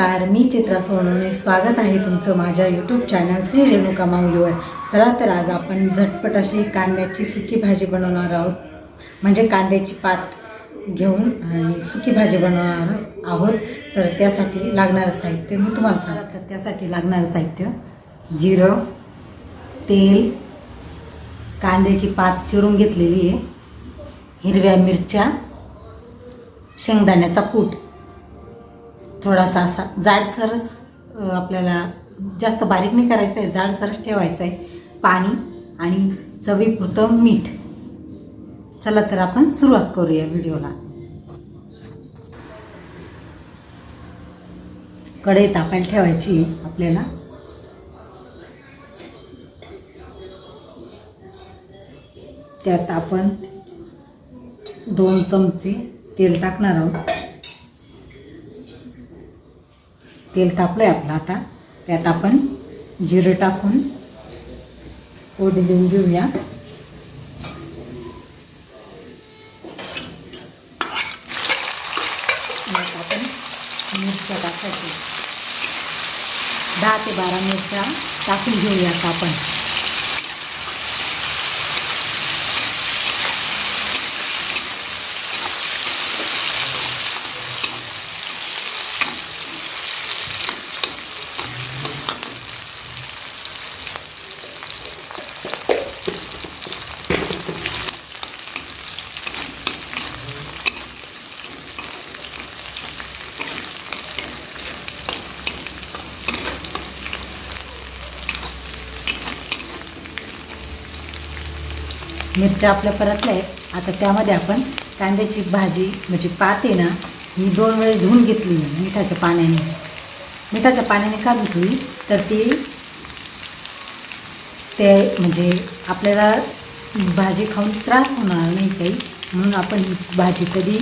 नमस्कार मी चित्रा सोनवणे. स्वागत आहे तुमचं माझ्या यूट्यूब चॅनल श्री रेणुका माऊलीवर. चला तर आज आपण झटपट अशी कांद्याची सुकी भाजी बनवणार आहोत. म्हणजे कांद्याची पात घेऊन आणि सुकी भाजी बनवणार आहोत. तर त्यासाठी लागणारं साहित्य मी तुम्हाला सांगा तर त्यासाठी लागणारं साहित्य जिरं तेल कांद्याची पात चिरून घेतलेली आहे. हिरव्या मिरच्या शेंगदाण्याचा कूट. थोडासा असा जाडसरच आपल्याला जास्त बारीक नाही करायचं आहे जाडसरच ठेवायचं आहे पाणी आणि चवीपुरतं मीठ. चला तर आपण सुरुवात करूया व्हिडिओला. कढई तापायला ठेवायची आहे आपल्याला. त्यात आपण दोन चमचे तेल टाकणार आहोत. तेल तापलं आहे आपलं आता. त्यात आपण जिरं टाकून ओढ देऊन घेऊया. आपण मिरच्या टाकायची दहा ते बारा मिरच्या टाकून घेऊयात आपण. मिरच्या आपल्या परतल्या आहेत. आता त्यामध्ये आपण कांद्याची भाजी म्हणजे पाते ना ही दोन वेळेस धुवून घेतली मिठाच्या पाण्याने. मिठाच्या पाण्याने का धुतली? तर ती ते म्हणजे आपल्याला भाजी खाऊन त्रास होणार नाही काही. म्हणून आपण ही भाजी कधी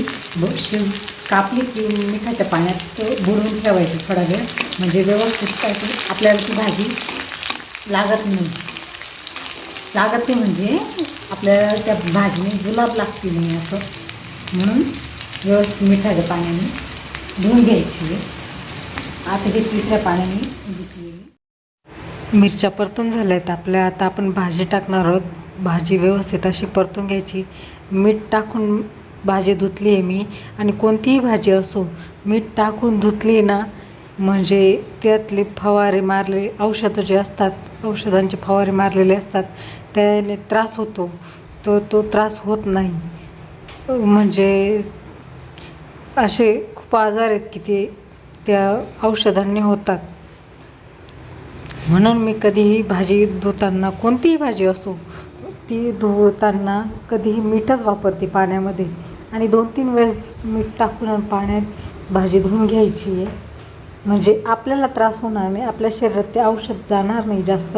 शिव कापली की मिठाच्या पाण्यात बुडवून ठेवायची थोडा वेळ. म्हणजे व्यवस्थित काय आपल्याला ती भाजी लागत नाही. लागत नाही म्हणजे आपल्याला त्या भाजीने गुलाब लागते नाही असं. म्हणून व्यवस्थित मिठाच्या पाण्याने धुवून घ्यायची. आता हे तिसऱ्या पाण्याने घेतलेली मिरच्या परतून झाल्या आहेत आपल्या. आता आपण भाजी टाकणार आहोत. भाजी व्यवस्थित अशी परतून घ्यायची. मीठ टाकून भाजी धुतली आहे मी. आणि कोणतीही भाजी असो मीठ टाकून धुतली ना म्हणजे त्यातले फवारे मारले औषधं जे असतात औषधांचे फवारे मारलेले असतात. त्याने त्रास होतो. तो तो त्रास होत नाही. म्हणजे असे खूप आजार आहेत की ते त्या औषधांनी होतात. म्हणून मी कधीही भाजी धुताना कोणतीही भाजी असो ती धुताना कधीही मीठच वापरते पाण्यामध्ये. आणि दोन तीन वेळेस मीठ टाकून पाण्यात भाजी धुवून घ्यायची आहे. म्हणजे आपल्याला त्रास होणार नाही आपल्या शरीरात ते औषध जाणार नाही जास्त.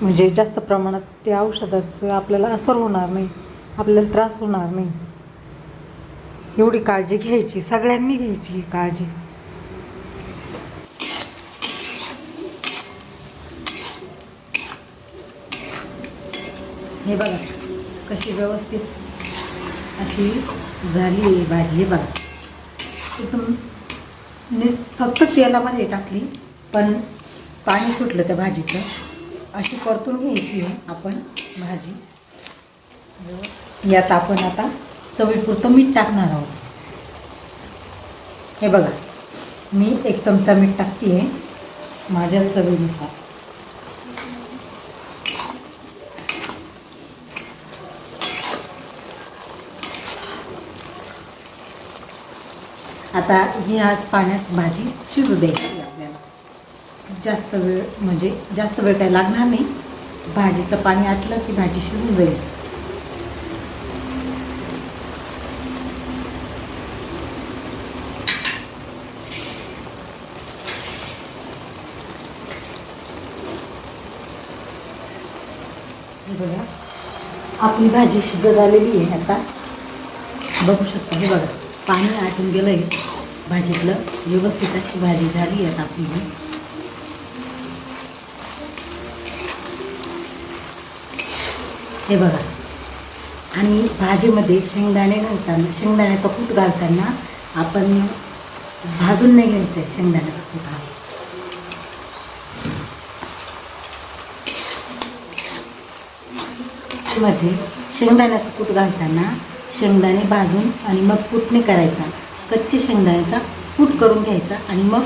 म्हणजे जास्त प्रमाणात त्या औषधाचं आपल्याला असर होणार नाही आपल्याला त्रास होणार नाही. एवढी काळजी घ्यायची सगळ्यांनी घ्यायची ही काळजी. हे बघा कशी व्यवस्थित अशी झाली आहे भाजी हे बघा. एकदम नि फक्त तेलामध्ये टाकली पण पाणी सुटलं त्या भाजीचं. अशी परतून घ्यायची आहे आपण भाजी. यात आपण आता चवीपुरतं मीठ टाकणार आहोत. हे बघा मी एक चमचा मीठ टाकते आहे माझ्या चवीनुसार. आता ही आज पाण्यात भाजी शिजू द्यायची आपल्याला. जास्त वेळ म्हणजे जास्त वेळ काही लागणार नाही. भाजीचं पाणी आटलं की भाजी शिजून जाईल. हे बघा आपली भाजी शिजत आलेली आहे आता. बघू शकता हे बघा. पाणी आटून गेलं आहे भाजीतलं व्यवस्थित अशी भाजी झाली आहे आपली. हे बघा. आणि भाजीमध्ये शेंगदाणे घालताना शेंगदाण्याचा कूट घालताना आपण भाजून नाही घ्यायचं आहे शेंगदाण्याचं कूट हा. मध्ये शेंगदाण्याचं कूट घालताना शेंगदाणे भाजून आणि मग कुटणे करायचा. कच्चे शेंगदाण्याचा कूट करून घ्यायचा आणि मग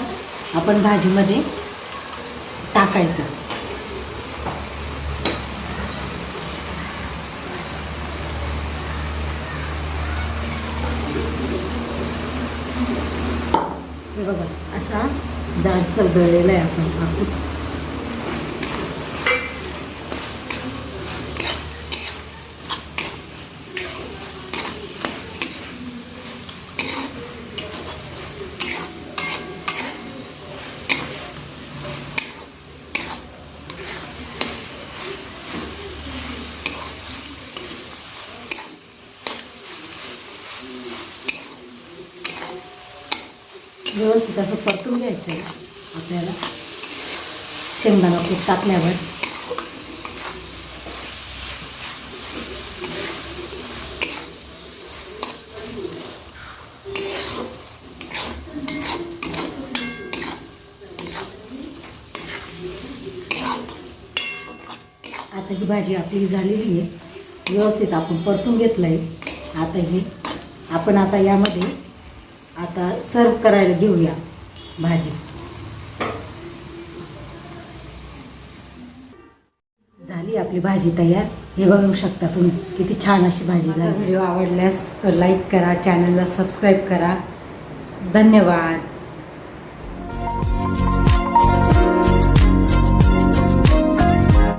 आपण भाजीमध्ये टाकायचं. हे बघा असा जाडसर दळलेला आहे आपण हा व्यवस्थित असं परतून घ्यायचं आहे. आपल्याला शेंगदाणा खूप टाकल्यावर. आता ही भाजी आपली झालेली आहे. व्यवस्थित आपण परतून घेतलं आहे आता ही आपण आता यामध्ये आता सर्व करायला घेऊया भाजी. झाली आपली भाजी तयार. हे बघू शकता तुम्ही. किती छान अशी भाजी झाली. व्हिडिओ आवडल्यास लाईक करा चॅनलला सबस्क्राईब करा. धन्यवाद.